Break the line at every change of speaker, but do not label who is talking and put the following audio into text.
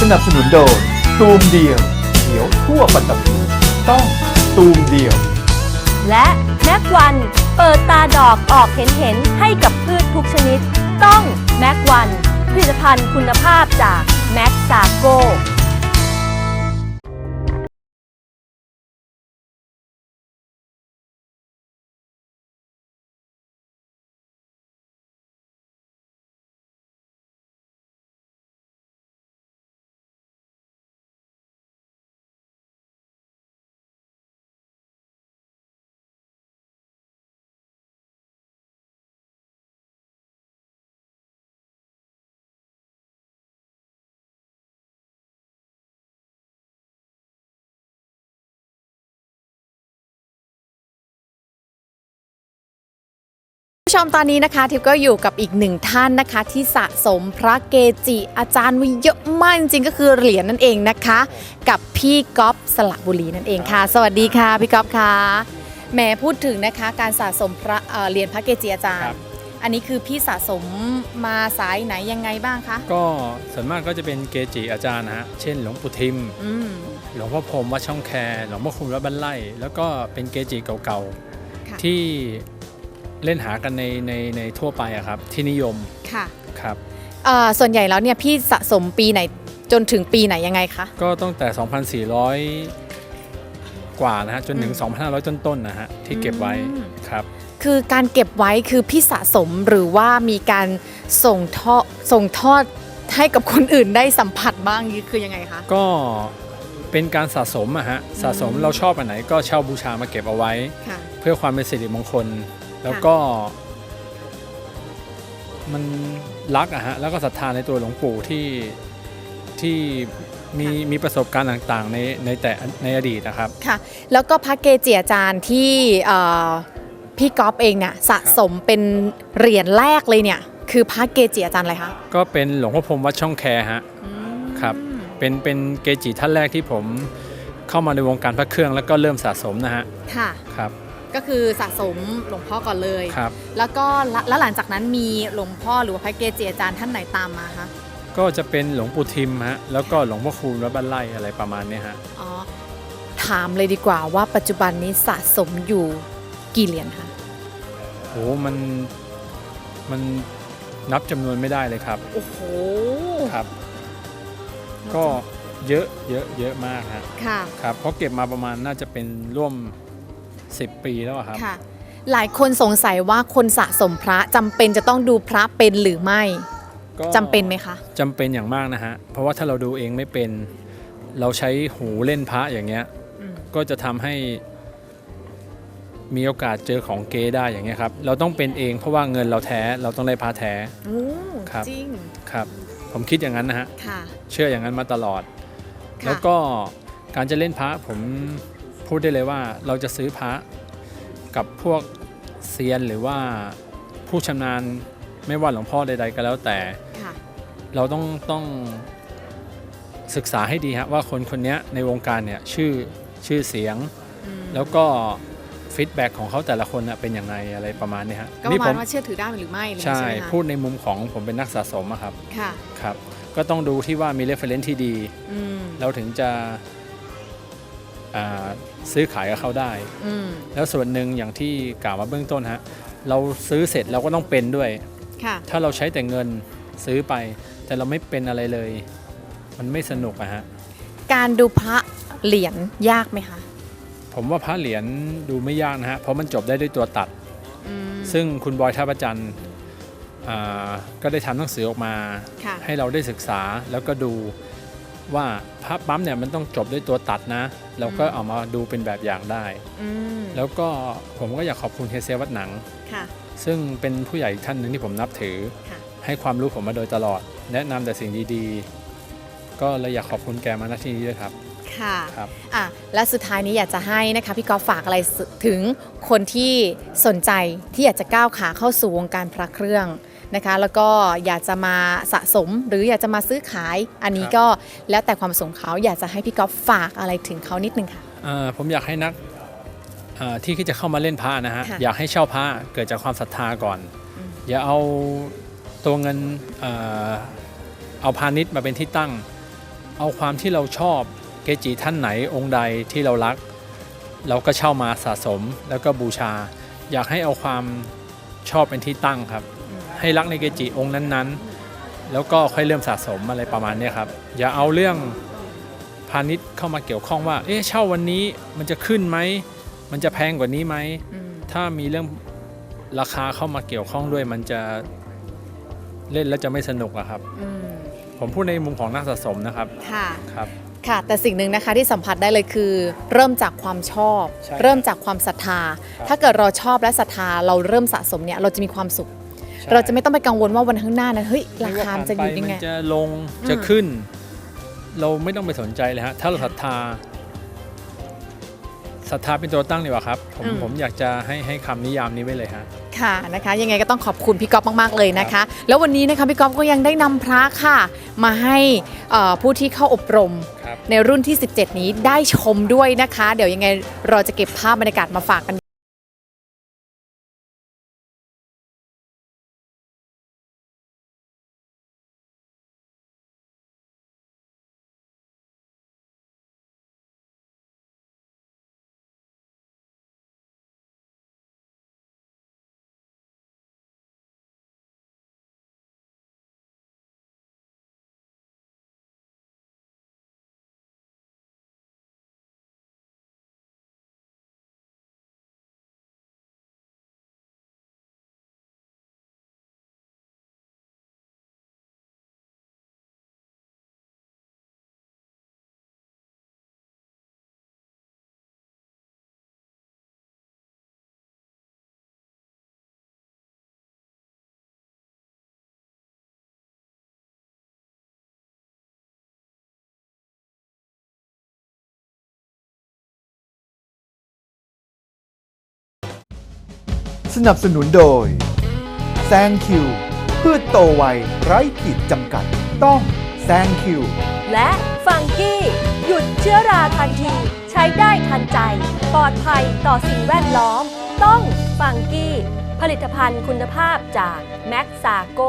สนับสนุนโดยตูมเดียวเขียวทั่วปัตตภีต้องตูมเดียว
และแม็กวันเปิดตาดอกออกเห็นเห็นๆให้กับพืชทุกชนิด ต้องแม็กวันผลิตภัณฑ์คุณภาพจากแม็กซาโก
ผู้ชมตอนนี้นะคะทิพย์ก็อยู่กับอีกหนึ่งท่านนะคะ ที่สะสมพระเกจิอาจารย์ไว้เยอะมากจริงๆก็คือเหรียญนั่นเองนะคะ กับพี่ก๊อฟสระบุรีนั่นเองค่ะ สวัสดีค่ะพี่ก๊อฟค่ะแหมพูดถึงนะคะ การสะสมพระเอ่อเหรียญพระเกจิอาจารย์อันนี้คือพี่สะสมมาสายไหนยังไงบ้างคะ
ก็ส่วนมากก็จะเป็นเกจิอาจารย์นะฮะ เช่นหลวงปู่ทิม
อืม
หลวงพ่อพรหมวัดช่องแค หลวงพ่อคุณวัดบ้านไร่ แล้วก็เป็นเกจิเก่า
ค่ะ
ๆ ที่ เล่นหากันในในในทั่วไปอะครับที่นิยม
ค่ะ
ครับ
เอ่อส่วนใหญ่แล้วเนี่ยพี่สะสมปีไหนจนถึงปีไหนยังไงคะ
ก็ตั้งแต่ 2,400 กว่านะฮะจนถึง
อืม
2,500 ต้นๆนะฮะที่เก็บไว้
อืม
ครับ
คือการเก็บไว้คือพี่สะสมหรือว่ามีการส่งทอดส่งทอดให้กับคนอื่นได้สัมผัสบ้างนี่คือยังไงคะ
ก็เป็นการสะสมอะฮะสะสม
อืม
เราชอบอันไหนก็เช่าบูชามาเก็บเอาไว้
ค่ะ
เพื่อความเป็นสิริมงคล แล้วก็ มันรักอะฮะแล้วก็ศรัทธาในตัวหลวงปู่ที่ที่มี
ค่ะ
มีประสบการณ์ต่างๆ ในในแต่ในอดีตนะครับ
ค่ะ แล้วก็พระเกจิอาจารย์ที่เอ่อพี่ก๊อฟเองเนี่ยสะสมเป็นเหรียญแรกเลยเนี่ย คือพระเกจิอาจารย์อะไรคะ
ก็เป็นหลวงพ่อพรหมวัดช่องแคฮะครับเป็นเป็นเกจิท่านแรกที่ผมเข้ามาในวงการพระเครื่องแล้วก็เริ่มสะสมนะฮะ
ค่ะ
ครับ
ก็คือสะสมหลวงพ่อก่อนเลย
ครับ
แล้วก็ละแล้วหลังจากนั้นมีหลวงพ่อหรือว่าพระเกจิอาจารย์ท่านไหนตามมาคะ
ก็จะเป็นหลวงปู่ทิมฮะแล้วก็หลวงพ่อคูณวัดบ้านไร่อะไรประมาณเนี้ยฮะ
อ๋อ ถามเลยดีกว่าว่าปัจจุบันนี้สะสมอยู่กี่เหรียญคะ
โหมันมันนับจำนวนไม่ได้เลยครับ
โอ้โห
ครับ ก็เยอะเยอะเยอะมากฮะ
ค่ะ
ครับเพราะเก็บมาประมาณน่าจะเป็นร่วม 10 ปีแล้วอะครับ
ค่ะ หลายคนสงสัยว่าคนสะสมพระจำเป็นจะต้องดูพระเป็นหรือไม่
ก็
จำเป็นไหมคะ
จำเป็นอย่างมากนะฮะ เพราะว่าถ้าเราดูเองไม่เป็น เราใช้หูเล่นพระอย่างเงี้ย
อืม
ก็จะทำให้มีโอกาสเจอของเก๊ได้อย่างเงี้ยครับ เราต้องเป็นเองเพราะว่าเงินเราแท้ เราต้องได้พระแท้
โอ้
ครับ
จริง
ครับ ผมคิดอย่างนั้นนะฮะ
ค่ะ
เชื่ออย่างนั้นมาตลอด
ค่ะ
แล้วก็การจะเล่นพระผม พูดได้เลยว่าเราจะซื้อพระกับพวกเซียนหรือว่าผู้ชำนาญไม่ว่าหลวงพ่อใด ๆ ก็แล้วแต่
ค่ะ
เราต้องต้องศึกษาให้ดีฮะว่าคนคนนี้ในวงการเนี่ยชื่อชื่อเสียง
อืม
แล้วก็ฟีดแบ็กของเขาแต่ละคนน่ะเป็นยังไงอะไรประมาณนี้ฮะ
ก็ประมาณว่าเชื่อถือได้หรือไม่อะไรอย่าง
ใช่
เงี้ยใช่ไหมคะ
พูดในมุมของผมเป็นนักสะสมอะครับ
ค่ะ
ครับ ก็ต้องดูที่ว่ามีเรฟเฟรนซ์ที่ดี
อืม
เราถึงจะอ่า ซื้อขายกับเขาได้
อืม
แล้วส่วนหนึ่งอย่างที่กล่าวมาเบื้องต้นฮะเราซื้อเสร็จเราก็ต้องเป็นด้วย
ค่ะ
ถ้าเราใช้แต่เงินซื้อไป แต่เราไม่เป็นอะไรเลย มันไม่สนุกอะฮะ
การดูพระเหรียญยากไหมคะ
ผมว่าพระเหรียญดูไม่ยากนะฮะเพราะมันจบได้ด้วยตัวตัด
อืม
ซึ่งคุณบอยท่าประจันทร์อ่าก็ได้ทำหนังสือออกมา
ค่ะ
ให้เราได้ศึกษาแล้วก็ดู ว่าพระปั๊มเนี่ยมันต้องจบด้วยตัวตัดนะเราก็เอามาดูเป็นแบบอย่างได้
อืม
แล้วก็ผมก็อยากขอบคุณเฮเซวัดหนัง
ค่ะ
ซึ่งเป็นผู้ใหญ่อีกท่านหนึ่งที่ผมนับถือ
ค่ะ
ให้ความรู้ผมมาโดยตลอด แนะนำแต่สิ่งดีๆ ก็เลยอยากขอบคุณแกมาณที่นี้ด้วยครับ
ค่ะ
ครับ
อะ และสุดท้ายนี้อยากจะให้นะคะพี่กอฟฝากอะไรสถึงคนที่สนใจที่อยากจะก้าวขาเข้าสู่วงการพระเครื่อง นะคะ แล้วก็อยากจะมาสะสมหรืออยากจะมาซื้อขาย อันนี้
ครับ
ก็แล้วแต่ความประสงค์เขาอยากจะให้พี่กอฟฝากอะไรถึงเขานิดนึงค่ะ
อ่าผมอยากให้นักอ่าที่คิดจะเข้ามาเล่นพระนะฮะ
ค่ะ
อยากให้เช่าพระเกิดจากความศรัทธาก่อน
อืม
อย่าเอาตัวเงินเอ่อเอาพาณิชย์มาเป็นที่ตั้ง เอาความที่เราชอบเกจิท่านไหนองค์ใดที่เรารัก เราก็เช่ามาสะสมแล้วก็บูชา อยากให้เอาความชอบเป็นที่ตั้งครับ ให้รักในเกจิองค์นั้นๆ แล้วก็ค่อยเริ่มสะสมอะไรประมาณเนี้ยครับ อย่าเอาเรื่องพาณิชย์เข้ามาเกี่ยวข้องว่า เอ๊ะเช่าวันนี้มันจะขึ้นไหม มันจะแพงกว่านี้ไหม ถ้ามีเรื่องราคาเข้ามาเกี่ยวข้องด้วยมันจะเล่นแล้วจะไม่สนุกอะครับ
อืม
ผมพูดในมุมของนักสะสมนะครับ
ค่ะ
ครับ
ค่ะ แต่สิ่งหนึ่งนะคะที่สัมผัสได้เลยคือ เริ่มจากความชอบ
ใช่
เริ่มจากความศรัทธา
ครับ
ถ้าเกิดเราชอบและศรัทธาเราเริ่มสะสมเนี่ยเราจะมีความสุข
ใช่
เราจะไม่ต้องไปกังวลว่าวันข้างหน้านั้นเฮ้ยรา
ไม่ว่
คามัน
ผ่
จะ
ไป
อยู่ยังไง
มันจะลง
อืม
จะขึ้น เราไม่ต้องไปสนใจเลยฮะถ้าเราศรัทธาศรัทธาเป็นตัวตั้งดีกว่าครับ ผมผมอยากจะให้ให้คำนิยามนี้ไว้เลยฮะ
ค่ะนะคะยังไงก็ต้องขอบคุณพี่ก๊อฟมาก ๆ เลยนะคะ แล้ววันนี้นะคะพี่ก๊อฟก็ยังได้นำพระค่ะ มาให้เอ่อผู้ที่เข้าอบรม
ครับ
ในรุ่นที่ 17 นี้ได้ชมด้วยนะคะ เดี๋ยวยังไงเราจะเก็บภาพบรรยากาศมาฝากกัน
สนับสนุนโดยแซงคิวพืชโตไวไร้ขีดจำกัด ต้องแซงคิว
และฟังกี้ หยุดเชื้อราทันที ใช้ได้ทันใจ ปลอดภัยต่อสิ่งแวดล้อม ต้องฟังกี้ ผลิตภัณฑ์คุณภาพจากแม็กซาโก